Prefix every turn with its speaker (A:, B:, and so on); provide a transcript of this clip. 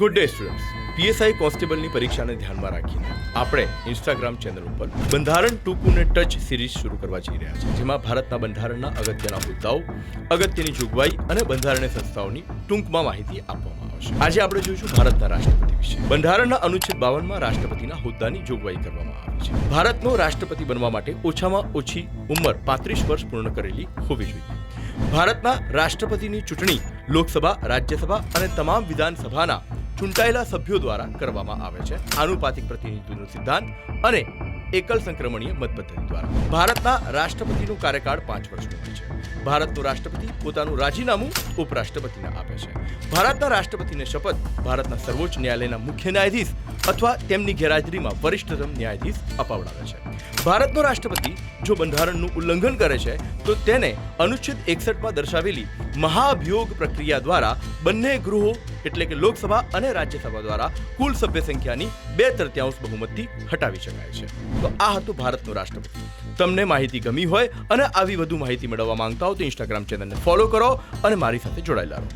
A: Good day students PSI કોન્સ્ટેબલની પરીક્ષાને ધ્યાનમાં રાખીને આપણે ઇન્સ્ટાગ્રામ ચેનલ ઉપર બંધારણ ટૂંકુને ટચ સિરીઝ શરૂ કરવા જઈ રહ્યા છે જેમાં ભારતના બંધારણના અગત્યના મુદ્દાઓ, અગત્યની જોગવાઈ અને બંધારણીય સંસ્થાઓની ટૂંકમાં માહિતી આપવામાં આવશે. આજે આપણે જોઈશું ભારતના રાષ્ટ્રપતિ વિશે. બંધારણના અનુચ્છેદ બાવનમાં રાષ્ટ્રપતિના હોદ્દાની જોગવાઈ કરવામાં આવી છે. ભારતનો રાષ્ટ્રપતિ બનવા માટે ઓછામાં ઓછી ઉંમર પાંત્રીસ વર્ષ પૂર્ણ કરેલી હોવી જોઈએ. ભારતના રાષ્ટ્રપતિની ચૂંટણી લોકસભા, રાજ્યસભા અને તમામ વિધાનસભાના ચૂંટાયેલા સભ્યો દ્વારા કરવામાં આવે છે. આનુપાતિક પ્રતિનિધિત્વનો સિદ્ધાંત અને એકલ સંક્રમણીય મત પદ્ધતિ દ્વારા. ભારતના રાષ્ટ્રપતિનો કાર્યકાળ પાંચ વર્ષનો હોય છે. ભારતનો રાષ્ટ્રપતિ પોતાનું રાજીનામું ઉપરાષ્ટ્રપતિને આપે છે. ભારતના રાષ્ટ્રપતિને શપથ ભારતના સર્વોચ્ચ ન્યાયાલયના મુખ્ય ન્યાયાધીશ અથવા તેમની ગેરહાજરીમાં વરિષ્ઠતમ ન્યાયાધીશ અપાવડાવે છે. ભારતનો રાષ્ટ્રપતિ જો બંધારણનું ઉલ્લંઘન કરે છે, તો તેને અનુચ્છેદ એકસઠમાં દર્શાવેલી મહાભિયોગ પ્રક્રિયા દ્વારા બંને ગૃહો એટલે કે લોકસભા અને રાજ્યસભા દ્વારા કુલ સભ્ય સંખ્યાની બે તૃતીયાંશ બહુમતથી હટાવી શકાય છે. તો આ હતું ભારતનું રાષ્ટ્રપતિ. તમને માહિતી ગમી હોય અને આવી વધુ માહિતી મેળવવા માંગતા હો તો ઇન્સ્ટાગ્રામ ચેનલને ફોલો કરો અને મારી સાથે જોડાયેલા રહો.